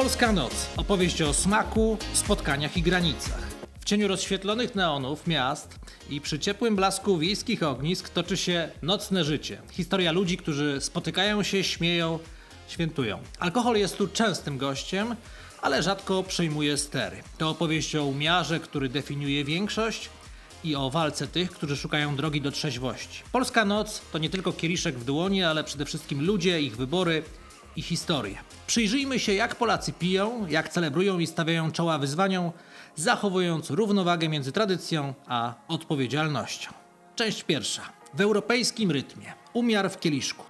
Polska Noc. Opowieść o smaku, spotkaniach i granicach. W cieniu rozświetlonych neonów miast i przy ciepłym blasku wiejskich ognisk toczy się nocne życie. Historia ludzi, którzy spotykają się, śmieją, świętują. Alkohol jest tu częstym gościem, ale rzadko przejmuje stery. To opowieść o umiarze, który definiuje większość i o walce tych, którzy szukają drogi do trzeźwości. Polska Noc to nie tylko kieliszek w dłoni, ale przede wszystkim ludzie, ich wybory i historie. Przyjrzyjmy się, jak Polacy piją, jak celebrują i stawiają czoła wyzwaniom, zachowując równowagę między tradycją a odpowiedzialnością. Część pierwsza. W europejskim rytmie. Umiar w kieliszku.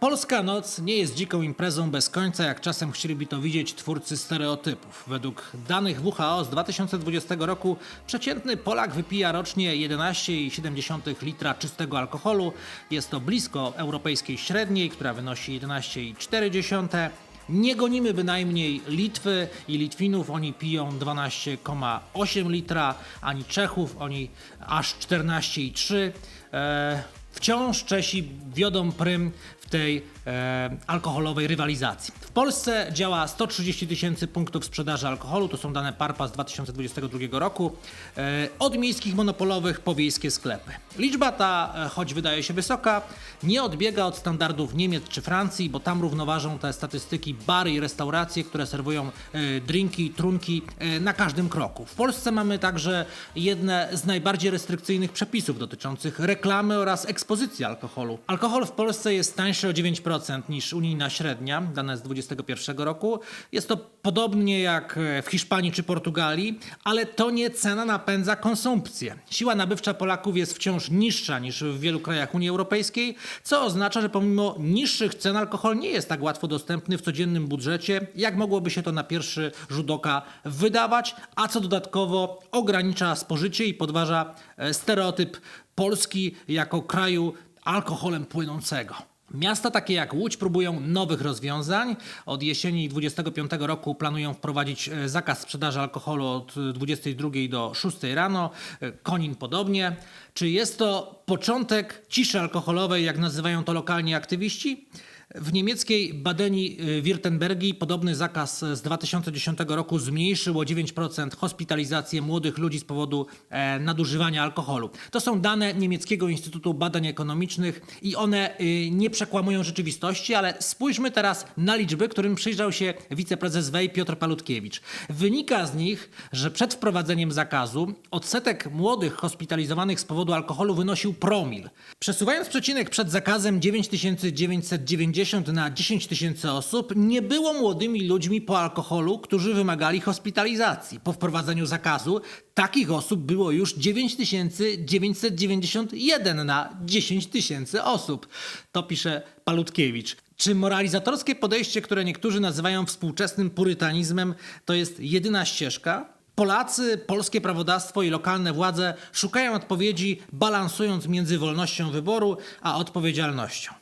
Polska noc nie jest dziką imprezą bez końca, jak czasem chcieliby to widzieć twórcy stereotypów. Według danych WHO z 2020 roku przeciętny Polak wypija rocznie 11,7 litra czystego alkoholu. Jest to blisko europejskiej średniej, która wynosi 11,4. Nie gonimy bynajmniej Litwy i Litwinów, oni piją 12,8 litra, ani Czechów, oni aż 14,3. E, wciąż Czesi wiodą prym tej e, alkoholowej rywalizacji. W Polsce działa 130 tysięcy punktów sprzedaży alkoholu, to są dane PARPA z 2022 roku, e, od miejskich monopolowych po wiejskie sklepy. Liczba ta, e, choć wydaje się wysoka, nie odbiega od standardów Niemiec czy Francji, bo tam równoważą te statystyki bary i restauracje, które serwują e, drinki, trunki e, na każdym kroku. W Polsce mamy także jedne z najbardziej restrykcyjnych przepisów dotyczących reklamy oraz ekspozycji alkoholu. Alkohol w Polsce jest tańszy o 9% niż unijna średnia, dane z 2021 roku. Jest to podobnie jak w Hiszpanii czy Portugalii, ale to nie cena napędza konsumpcję. Siła nabywcza Polaków jest wciąż niższa niż w wielu krajach Unii Europejskiej, co oznacza, że pomimo niższych cen alkohol nie jest tak łatwo dostępny w codziennym budżecie, jak mogłoby się to na pierwszy rzut oka wydawać, a co dodatkowo ogranicza spożycie i podważa e, stereotyp Polski jako kraju alkoholem płynącego. Miasta takie jak Łódź próbują nowych rozwiązań. Od jesieni 25 roku planują wprowadzić e, zakaz sprzedaży alkoholu od 22 do 6 rano. E, Konin podobnie. Czy jest to początek ciszy alkoholowej, jak nazywają to lokalni aktywiści? W niemieckiej Badeni-Württembergii podobny zakaz z 2010 roku zmniejszył o 9% hospitalizację młodych ludzi z powodu e, nadużywania alkoholu. To są dane Niemieckiego Instytutu Badań Ekonomicznych i one y, nie przekłamują rzeczywistości, ale spójrzmy teraz na liczby, którym przyjrzał się wiceprezes WEJ Piotr Palutkiewicz. Wynika z nich, że przed wprowadzeniem zakazu odsetek młodych hospitalizowanych z powodu alkoholu wynosił promil. Przesuwając przecinek przed zakazem 9990 na 10 tysięcy osób, nie było młodymi ludźmi po alkoholu, którzy wymagali hospitalizacji. Po wprowadzeniu zakazu takich osób było już 9991 na 10 tysięcy osób. To pisze Palutkiewicz. Czy moralizatorskie podejście, które niektórzy nazywają współczesnym purytanizmem, to jest jedyna ścieżka? Polacy, polskie prawodawstwo i lokalne władze szukają odpowiedzi, balansując między wolnością wyboru a odpowiedzialnością.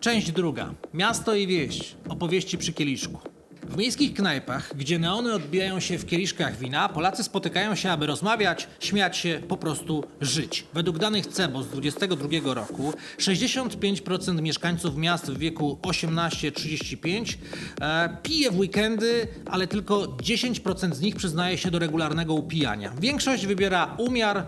Część druga. Miasto i wieś. Opowieści przy kieliszku. W miejskich knajpach, gdzie neony odbijają się w kieliszkach wina, Polacy spotykają się, aby rozmawiać, śmiać się, po prostu żyć. Według danych CEBO z 2022 roku 65% mieszkańców miast w wieku 18-35 e, pije w weekendy, ale tylko 10% z nich przyznaje się do regularnego upijania. Większość wybiera umiar,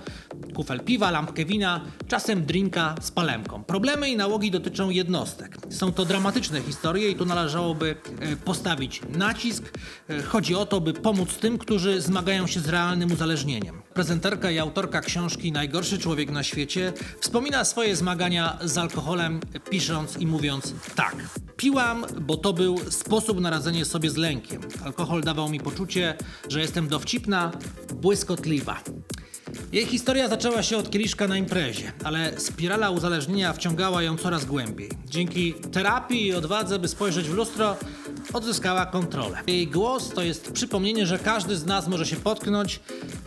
kufel piwa, lampkę wina, czasem drinka z palemką. Problemy i nałogi dotyczą jednostek. Są to dramatyczne historie i tu należałoby e, postawić nacisk. E, Chodzi o to, by pomóc tym, którzy zmagają się z realnym uzależnieniem. Prezenterka i autorka książki Najgorszy człowiek na świecie wspomina swoje zmagania z alkoholem, pisząc i mówiąc tak. Piłam, bo to był sposób na radzenie sobie z lękiem. Alkohol dawał mi poczucie, że jestem dowcipna, błyskotliwa. Jej historia zaczęła się od kieliszka na imprezie, ale spirala uzależnienia wciągała ją coraz głębiej. Dzięki terapii i odwadze, by spojrzeć w lustro, odzyskała kontrolę. Jej głos to jest przypomnienie, że każdy z nas może się potknąć,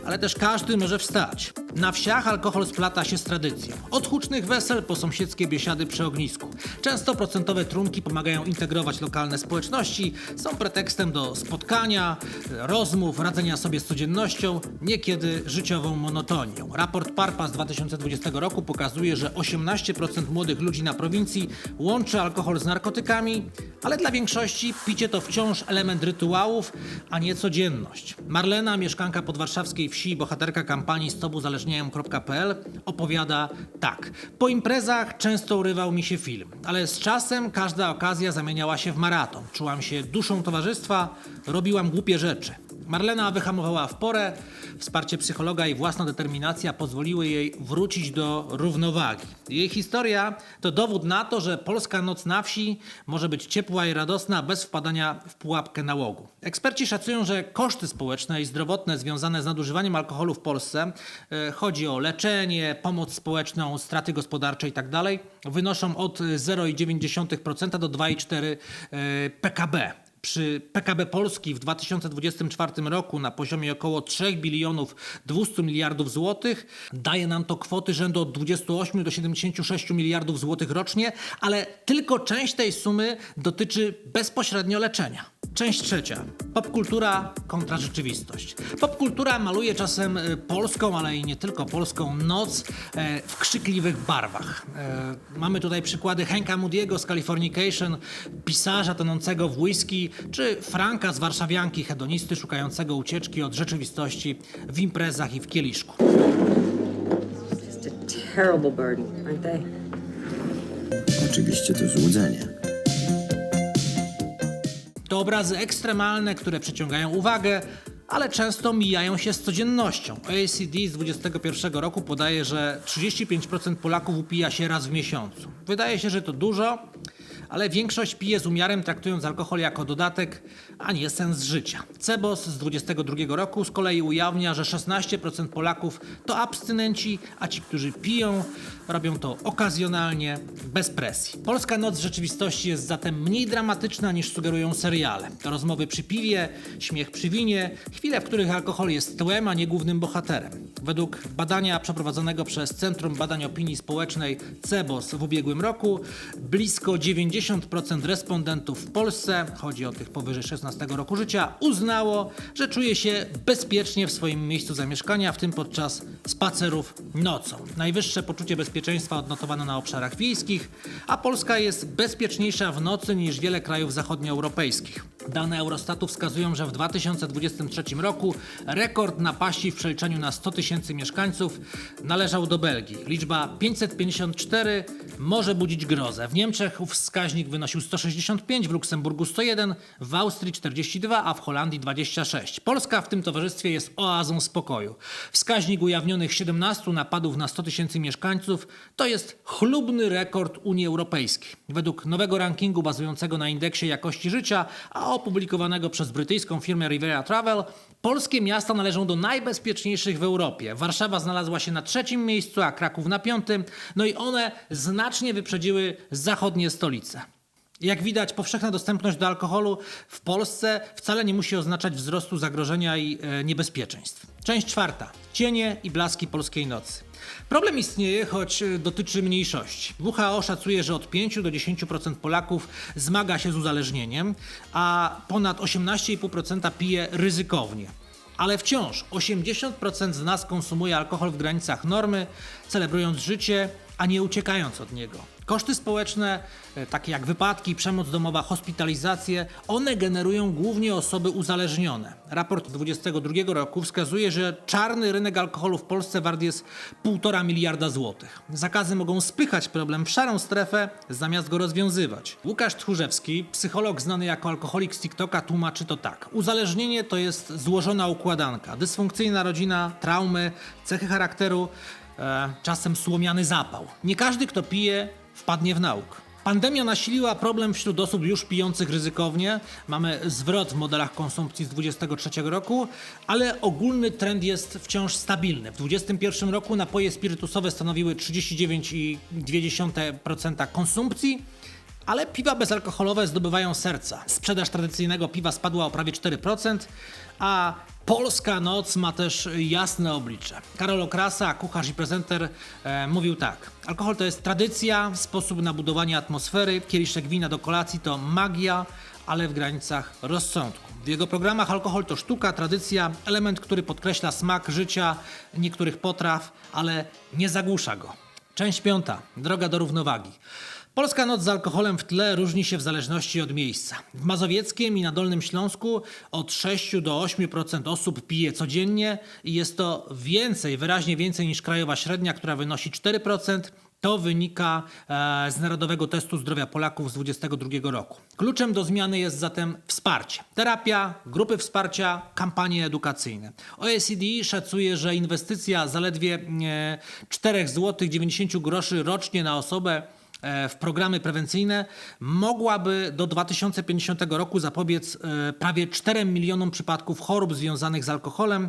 ale też każdy może wstać. Na wsiach alkohol splata się z tradycją. Od hucznych wesel po sąsiedzkie biesiady przy ognisku. Często procentowe trunki pomagają integrować lokalne społeczności, są pretekstem do spotkania, rozmów, radzenia sobie z codziennością, niekiedy życiową monotonią. Raport Parpa z 2020 roku pokazuje, że 18% młodych ludzi na prowincji łączy alkohol z narkotykami, ale dla większości picie to wciąż element rytuałów, a nie codzienność. Marlena, mieszkanka podwarszawskiej wsi, bohaterka kampanii stopuzależniają.pl opowiada tak. Po imprezach często urywał mi się film, ale z czasem każda okazja zamieniała się w maraton. Czułam się duszą towarzystwa, robiłam głupie rzeczy. Marlena wyhamowała w porę, wsparcie psychologa i własna determinacja pozwoliły jej wrócić do równowagi. Jej historia to dowód na to, że polska noc na wsi może być ciepła i radosna bez wpadania w pułapkę nałogu. Eksperci szacują, że koszty społeczne i zdrowotne związane z nadużywaniem alkoholu w Polsce, e, chodzi o leczenie, pomoc społeczną, straty gospodarcze itd., wynoszą od 0,9% do 2,4% e, PKB. Przy PKB Polski w 2024 roku na poziomie około 3 bilionów 200 miliardów złotych daje nam to kwoty rzędu od 28 do 76 miliardów złotych rocznie, ale tylko część tej sumy dotyczy bezpośrednio leczenia. Część trzecia. Popkultura kontra rzeczywistość. Popkultura maluje czasem e, polską, ale i nie tylko polską noc e, w krzykliwych barwach. E, Mamy tutaj przykłady Henka Moody'ego z Californication, pisarza tonącego w whisky, czy Franka z warszawianki, hedonisty szukającego ucieczki od rzeczywistości w imprezach i w kieliszku. Just a terrible burden, aren't they? Oczywiście to złudzenie. Obrazy ekstremalne, które przyciągają uwagę, ale często mijają się z codziennością. OECD z 2021 roku podaje, że 35% Polaków upija się raz w miesiącu. Wydaje się, że to dużo, ale większość pije z umiarem, traktując alkohol jako dodatek, a nie sens życia. Cebos z 2022 roku z kolei ujawnia, że 16% Polaków to abstynenci, a ci, którzy piją, robią to okazjonalnie, bez presji. Polska noc w rzeczywistości jest zatem mniej dramatyczna niż sugerują seriale. To rozmowy przy piwie, śmiech przy winie, chwile, w których alkohol jest tłem, a nie głównym bohaterem. Według badania przeprowadzonego przez Centrum Badań Opinii Społecznej CEBOS w ubiegłym roku, blisko 90% respondentów w Polsce, chodzi o tych powyżej 16 roku życia, uznało, że czuje się bezpiecznie w swoim miejscu zamieszkania, w tym podczas spacerów nocą. Najwyższe poczucie bezpieczeństwa odnotowano na obszarach wiejskich, a Polska jest bezpieczniejsza w nocy niż wiele krajów zachodnioeuropejskich. Dane Eurostatu wskazują, że w 2023 roku rekord napaści w przeliczeniu na 100 tysięcy mieszkańców należał do Belgii. Liczba 554 może budzić grozę. W Niemczech wskaźnik wynosił 165, w Luksemburgu 101, w Austrii 42, a w Holandii 26. Polska w tym towarzystwie jest oazą spokoju. Wskaźnik ujawnionych 17 napadów na 100 tysięcy mieszkańców to jest chlubny rekord Unii Europejskiej. Według nowego rankingu bazującego na indeksie jakości życia, a opublikowanego przez brytyjską firmę Rivera Travel, polskie miasta należą do najbezpieczniejszych w Europie. Warszawa znalazła się na trzecim miejscu, a Kraków na piątym, no i one znacznie wyprzedziły zachodnie stolice. Jak widać, powszechna dostępność do alkoholu w Polsce wcale nie musi oznaczać wzrostu zagrożenia i e, niebezpieczeństw. Część czwarta. Cienie i blaski polskiej nocy. Problem istnieje, choć e, dotyczy mniejszości. WHO szacuje, że od 5 do 10% Polaków zmaga się z uzależnieniem, a ponad 18,5% pije ryzykownie. Ale wciąż 80% z nas konsumuje alkohol w granicach normy, celebrując życie, a nie uciekając od niego. Koszty społeczne, e, takie jak wypadki, przemoc domowa, hospitalizacje, one generują głównie osoby uzależnione. Raport 2022 roku wskazuje, że czarny rynek alkoholu w Polsce wart jest 1,5 miliarda złotych. Zakazy mogą spychać problem w szarą strefę, zamiast go rozwiązywać. Łukasz Tchórzewski, psycholog znany jako alkoholik z TikToka, tłumaczy to tak. Uzależnienie to jest złożona układanka, dysfunkcyjna rodzina, traumy, cechy charakteru, e, czasem słomiany zapał. Nie każdy, kto pije, wpadnie w nauk. Pandemia nasiliła problem wśród osób już pijących ryzykownie. Mamy zwrot w modelach konsumpcji z 2023 roku, ale ogólny trend jest wciąż stabilny. W 2021 roku napoje spirytusowe stanowiły 39,2% konsumpcji, ale piwa bezalkoholowe zdobywają serca. Sprzedaż tradycyjnego piwa spadła o prawie 4%, a Polska Noc ma też jasne oblicze. Karol Okrasa, kucharz i prezenter, e, mówił tak. Alkohol to jest tradycja, sposób na budowanie atmosfery, kieliszek wina do kolacji to magia, ale w granicach rozsądku. W jego programach alkohol to sztuka, tradycja, element, który podkreśla smak życia niektórych potraw, ale nie zagłusza go. Część piąta. Droga do równowagi. Polska noc z alkoholem w tle różni się w zależności od miejsca. W Mazowieckiem i na Dolnym Śląsku od 6 do 8% osób pije codziennie i jest to więcej, wyraźnie więcej niż krajowa średnia, która wynosi 4%. To wynika e, z Narodowego Testu Zdrowia Polaków z 2022 roku. Kluczem do zmiany jest zatem wsparcie. Terapia, grupy wsparcia, kampanie edukacyjne. OECD szacuje, że inwestycja zaledwie e, 4 zł 90 groszy rocznie na osobę w programy prewencyjne mogłaby do 2050 roku zapobiec e, prawie 4 milionom przypadków chorób związanych z alkoholem,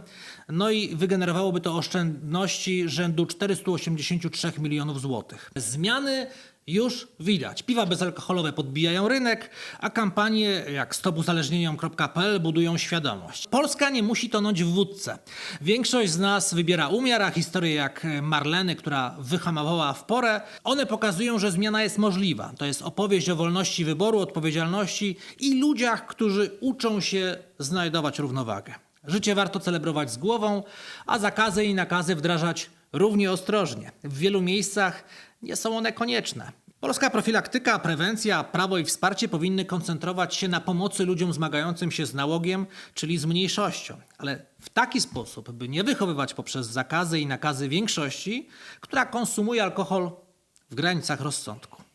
no i wygenerowałoby to oszczędności rzędu 483 milionów złotych. Zmiany już widać. Piwa bezalkoholowe podbijają rynek, a kampanie jak stopuzależnieniom.pl budują świadomość. Polska nie musi tonąć w wódce. Większość z nas wybiera umiar, a historie jak Marleny, która wyhamowała w porę, one pokazują, że zmiana jest możliwa. To jest opowieść o wolności wyboru, odpowiedzialności i ludziach, którzy uczą się znajdować równowagę. Życie warto celebrować z głową, a zakazy i nakazy wdrażać równie ostrożnie. W wielu miejscach nie są one konieczne. Polska profilaktyka, prewencja, prawo i wsparcie powinny koncentrować się na pomocy ludziom zmagającym się z nałogiem, czyli z mniejszością, ale w taki sposób, by nie wychowywać poprzez zakazy i nakazy większości, która konsumuje alkohol w granicach rozsądku.